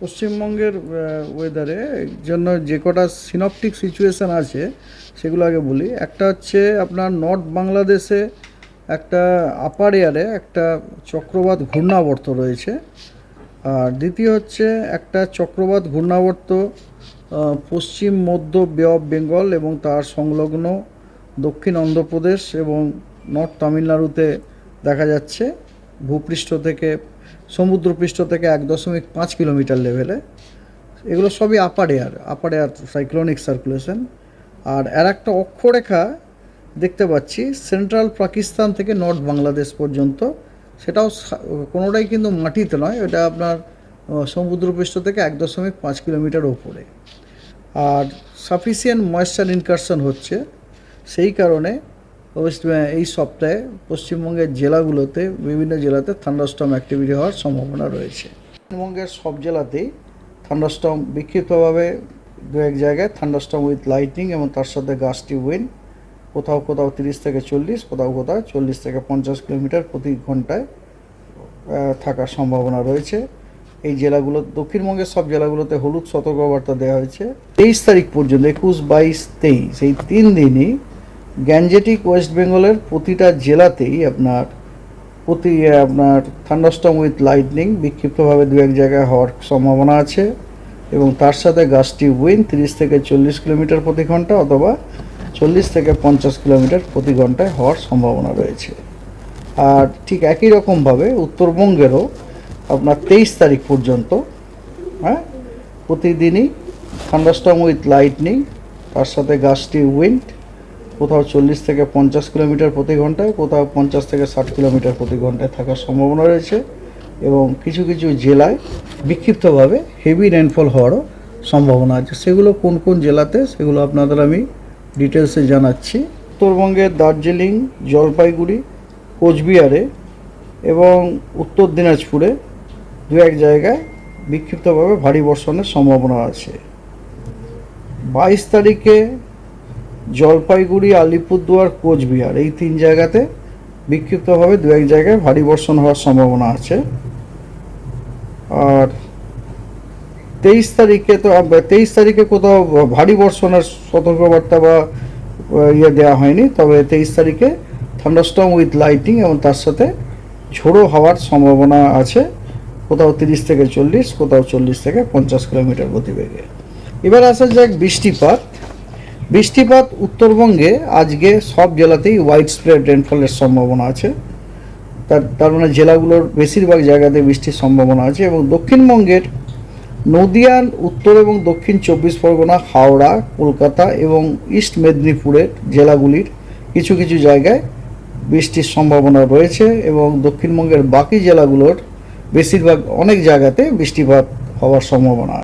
পশ্চিমবঙ্গের ওয়েদারে জন্য যে কটা সিনপটিক সিচুয়েশান আছে, সেগুলো আগে বলি। একটা হচ্ছে আপনার নর্থ বাংলাদেশে একটা আপার এয়ারে একটা চক্রবাত ঘূর্ণাবর্ত রয়েছে। আর দ্বিতীয় হচ্ছে একটা চক্রবাত ঘূর্ণাবর্ত পশ্চিম, মধ্য বে অফ বেঙ্গল এবং তার সংলগ্ন দক্ষিণ অন্ধ্রপ্রদেশ এবং নর্থ তামিলনাড়ুতে দেখা যাচ্ছে। ভূপৃষ্ঠ থেকে, সমুদ্রপৃষ্ঠ থেকে এক দশমিক পাঁচ কিলোমিটার লেভেলে এগুলো সবই upper air upper air cyclonic circulation আর আর একটা অক্ষরেখা দেখতে পাচ্ছি সেন্ট্রাল পাকিস্তান থেকে নর্থ বাংলাদেশ পর্যন্ত। সেটাও কোনোটাই কিন্তু মাটিতে নয়, এটা আপনার সমুদ্রপৃষ্ঠ থেকে এক দশমিক পাঁচ কিলোমিটার ওপরে। আর সাফিসিয়েন্ট ময়েশ্চার ইনকারশন হচ্ছে, সেই কারণে ওয়েস্ট এই সপ্তাহে পশ্চিমবঙ্গের জেলাগুলোতে, বিভিন্ন জেলাতে থান্ডারস্টম অ্যাক্টিভিটি হওয়ার সম্ভাবনা রয়েছে। পশ্চিমবঙ্গের সব জেলাতেই থান্ডারস্টম বিক্ষিপ্তভাবে দু এক জায়গায় থান্ডারস্টম উইথ লাইটিং এবং তার সাথে গাছটি উইন্ড কোথাও কোথাও তিরিশ থেকে চল্লিশ, কোথাও কোথাও চল্লিশ থেকে পঞ্চাশ কিলোমিটার প্রতি ঘন্টায় থাকার সম্ভাবনা রয়েছে। এই জেলাগুলো, দক্ষিণবঙ্গের সব জেলাগুলোতে হলুদ সতর্কবার্তা দেওয়া হয়েছে। তেইশ তারিখ পর্যন্ত, একুশ, বাইশ, তেইশ, এই তিন দিনই গ্যাঞ্জেটিক ওয়েস্ট বেঙ্গলের প্রতিটা জেলাতেই আপনার প্রতি আপনার থান্ডারস্টম উইথ লাইটনিং বিক্ষিপ্তভাবে দু এক জায়গায় হওয়ার সম্ভাবনা আছে এবং তার সাথে গাছটি উইন তিরিশ থেকে চল্লিশ কিলোমিটার প্রতি ঘণ্টা অথবা চল্লিশ থেকে পঞ্চাশ কিলোমিটার প্রতি ঘন্টায় হওয়ার সম্ভাবনা রয়েছে। আর ঠিক একই রকমভাবে উত্তরবঙ্গেরও আপনার তেইশ তারিখ পর্যন্ত হ্যাঁ প্রতিদিনই থান্ডারস্টম উইথ লাইটনিং, তার সাথে গাছটি উইন্ড কোথাও চল্লিশ থেকে পঞ্চাশ কিলোমিটার প্রতি ঘন্টায়, কোথাও পঞ্চাশ থেকে ষাট কিলোমিটার প্রতি ঘন্টায় থাকার সম্ভাবনা রয়েছে এবং কিছু কিছু জেলায় বিক্ষিপ্তভাবে হেভি রেনফল হওয়ারও সম্ভাবনা আছে। সেগুলো কোন কোন জেলাতে, সেগুলো আপনাদের আমি ডিটেলসে জানাচ্ছি। উত্তরবঙ্গের দার্জিলিং, জলপাইগুড়ি, কোচবিহারে এবং উত্তর দিনাজপুরে দু এক জায়গায় বিক্ষিপ্তভাবে ভারী বর্ষণের সম্ভাবনা আছে। বাইশ তারিখে জলপাইগুড়ি, আলিপুরদুয়ার, কোচবিহার এই তিন জায়গাতে বিক্ষিপ্তভাবে দু এক জায়গায় ভারী বর্ষণ হওয়ার সম্ভাবনা আছে। আর তেইশ তারিখে তো তেইশ তারিখে কোথাও ভারী বর্ষণের সতর্কবার্তা বা ইয়ে দেওয়া হয়নি, তবে তেইশ তারিখে থান্ডারস্টম উইথ লাইটিং এবং তার সাথে ঝোড়ো হওয়ার সম্ভাবনা আছে। কোথাও তিরিশ থেকে চল্লিশ, কোথাও চল্লিশ থেকে পঞ্চাশ কিলোমিটার গতিবেগে। এবার আসা যাক বৃষ্টিপাত। বৃষ্টিপাত উত্তরবঙ্গে আজকে সব জেলাতেই হোয়াইট স্প্রেড রেনফলের সম্ভাবনা আছে। তার তার মানে জেলাগুলোর বেশিরভাগ জায়গাতে বৃষ্টির সম্ভাবনা আছে এবং দক্ষিণবঙ্গের নদিয়ান, উত্তর এবং দক্ষিণ চব্বিশ পরগনা, হাওড়া, কলকাতা এবং ইস্ট মেদিনীপুরের জেলাগুলির কিছু কিছু জায়গায় বৃষ্টির সম্ভাবনা রয়েছে এবং দক্ষিণবঙ্গের বাকি জেলাগুলোর বেশিরভাগ অনেক জায়গাতে বৃষ্টিপাত হওয়ার সম্ভাবনা